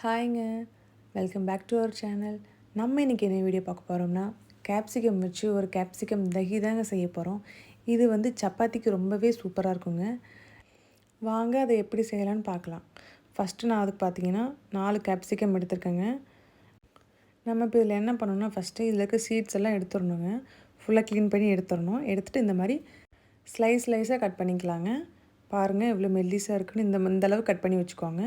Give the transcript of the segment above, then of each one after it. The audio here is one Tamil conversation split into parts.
ஹாய்ங்க. Welcome back to our channel நம்ம இன்றைக்கி என்ன வீடியோ பார்க்க போகிறோம்னா கேப்சிகம் வச்சு ஒரு கேப்சிகம் தகி தாங்க செய்ய போகிறோம் இது வந்து சப்பாத்திக்கு ரொம்பவே சூப்பராக இருக்குங்க. வாங்க அதை எப்படி செய்யலான்னு பார்க்கலாம். ஃபஸ்ட்டு நான் அதுக்கு பார்த்தீங்கன்னா நாலு கேப்சிகம் எடுத்துருக்கேங்க. நம்ம இப்போ இதில் என்ன பண்ணணும்னா ஃபஸ்ட்டு இதில் இருக்க சீட்ஸ் எல்லாம் எடுத்துடணுங்க. ஃபுல்லாக க்ளீன் பண்ணி எடுத்துடணும். எடுத்துகிட்டு இந்த மாதிரி ஸ்லைஸ் ஸ்லைஸாக கட் பண்ணிக்கலாங்க. பாருங்கள் எவ்வளோ மெல்லிஸாக இருக்குன்னு இந்த இந்த அளவு கட் பண்ணி வச்சுக்கோங்க.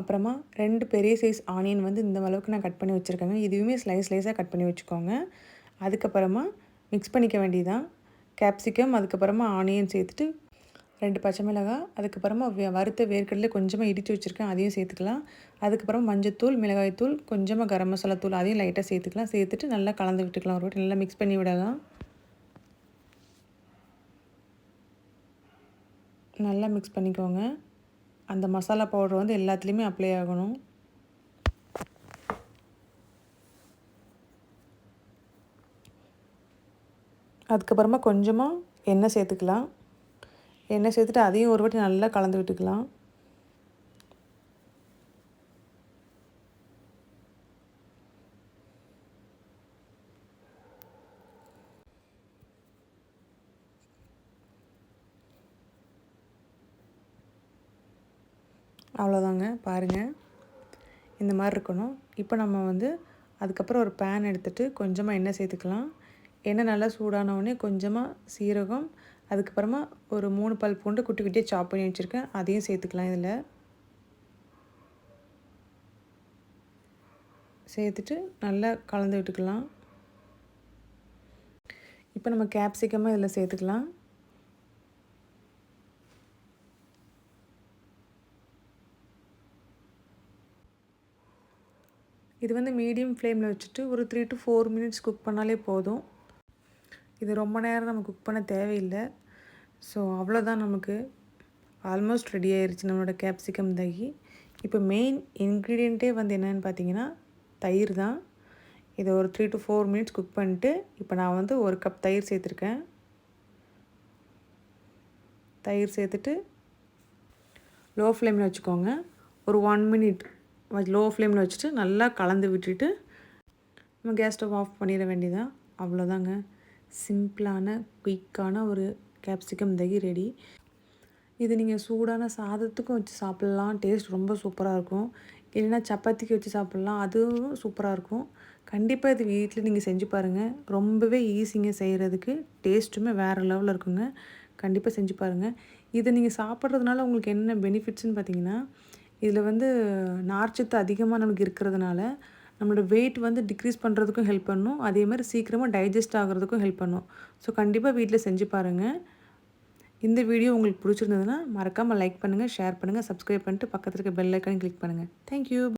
அப்புறமா ரெண்டு பெரிய சைஸ் ஆனியன் வந்து இந்த அளவுக்கு நான் கட் பண்ணி வச்சுருக்கேங்க. இதுவுமே ஸ்லைஸ் ஸ்லைஸாக கட் பண்ணி வச்சுக்கோங்க. அதுக்கப்புறமா மிக்ஸ் பண்ணிக்க வேண்டியதான் கேப்சிகம் அதுக்கப்புறமா ஆனியன் சேர்த்துட்டு ரெண்டு பச்சை மிளகாய் அதுக்கப்புறமா வறுத்த வேர்க்கடலை கொஞ்சமாக இடித்து வச்சுருக்கேன் அதையும் சேர்த்துக்கலாம். அதுக்கப்புறம் மஞ்சத்தூள் மிளகாய்த்தூள் கொஞ்சமாக கரம் மசாலா தூள் அதையும் லைட்டாக சேர்த்துக்கலாம். சேர்த்துட்டு நல்லா கலந்து விட்டுக்கலாம். ஒரு நல்லா மிக்ஸ் பண்ணி விடலாம். நல்லா மிக்ஸ் பண்ணிக்கோங்க. அந்த மசாலா பவுடர் வந்து எல்லாத்துலேயுமே அப்ளை ஆகணும். அதுக்கப்புறமா கொஞ்சமாக எண்ணெய் சேர்த்துக்கலாம். எண்ணெய் சேர்த்துட்டு அதையும் ஒரு வாட்டி நல்லா கலந்து விட்டுக்கலாம். அவ்வளோதாங்க பாருங்கள் இந்த மாதிரி இருக்கணும். இப்போ நம்ம வந்து அதுக்கப்புறம் ஒரு பேன் எடுத்துகிட்டு கொஞ்சமாக எண்ணெய் சேர்த்துக்கலாம். எண்ணெய் நல்லா சூடானவுடனே கொஞ்சமாக சீரகம் அதுக்கப்புறமா ஒரு மூணு பல் பூண்டு குட்டி குட்டியாக சாப் பண்ணி வச்சுருக்கேன். அதையும் சேர்த்துக்கலாம் இதில். சேர்த்துட்டு நல்லா கலந்து விட்டுக்கலாம். இப்போ நம்ம கேப்சிகமாக இதில் சேர்த்துக்கலாம். இது வந்து மீடியம் ஃப்ளேமில் வச்சுட்டு ஒரு three to four minutes cook பண்ணாலே போதும். இது ரொம்ப நேரம் நம்ம குக் பண்ண தேவையில்லை. ஸோ அவ்வளோதான் நமக்கு. ஆல்மோஸ்ட் ரெடி ஆயிடுச்சு நம்மளோட கேப்சிகம் தகி. இப்போ மெயின் இன்க்ரீடியண்ட்டே வந்து என்னென்னு பார்த்தீங்கன்னா தயிர் தான். இதை ஒரு three to four minutes cook பண்ணிட்டு இப்போ நான் வந்து ஒரு கப் தயிர் சேர்த்துருக்கேன். தயிர் சேர்த்துட்டு லோ ஃப்ளேமில் வச்சுக்கோங்க. ஒரு ஒன் மினிட் லோ ஃப்ளேமில் வச்சுட்டு நல்லா கலந்து விட்டுட்டு நம்ம கேஸ் ஸ்டவ் ஆஃப் பண்ணிட வேண்டியதான் அவ்வளோதாங்க சிம்பிளான குயிக்கான ஒரு கேப்சிகம் தகி ரெடி இது நீங்கள் சூடான சாதத்துக்கும் வச்சு சாப்பிட்லாம். டேஸ்ட் ரொம்ப சூப்பராக இருக்கும். இல்லைன்னா சப்பாத்திக்கு வச்சு சாப்பிட்லாம். அதுவும் சூப்பராக இருக்கும். கண்டிப்பாக இது வீட்டில் நீங்கள் செஞ்சு பாருங்கள் ரொம்பவே ஈஸிங்க செய்கிறதுக்கு டேஸ்ட்டுமே வேறு லெவலில் இருக்குங்க. கண்டிப்பாக செஞ்சு பாருங்கள் இதை நீங்கள் சாப்பிட்றதுனால உங்களுக்கு என்ன பெனிஃபிட்ஸ்னு பார்த்தீங்கன்னா இதில் வந்து நார்ச்சத்து அதிகமாக நமக்கு இருக்கிறதுனால நம்மளோட வெயிட் வந்து டிக்ரீஸ் பண்ணுறதுக்கும் ஹெல்ப் பண்ணும். அதே மாதிரி சீக்கிரமாக டைஜஸ்ட் ஆகிறதுக்கும் ஹெல்ப் பண்ணும். ஸோ கண்டிப்பாக வீட்டில் செஞ்சு பாருங்கள் இந்த வீடியோ உங்களுக்கு பிடிச்சிருந்ததுன்னா மறக்காமல் லைக் பண்ணுங்கள் ஷேர் பண்ணுங்கள் சப்ஸ்கிரைப் பண்ணிட்டு பக்கத்தில் இருக்க பெல் ஐக்கான் கிளிக் பண்ணுங்கள் தேங்க்யூ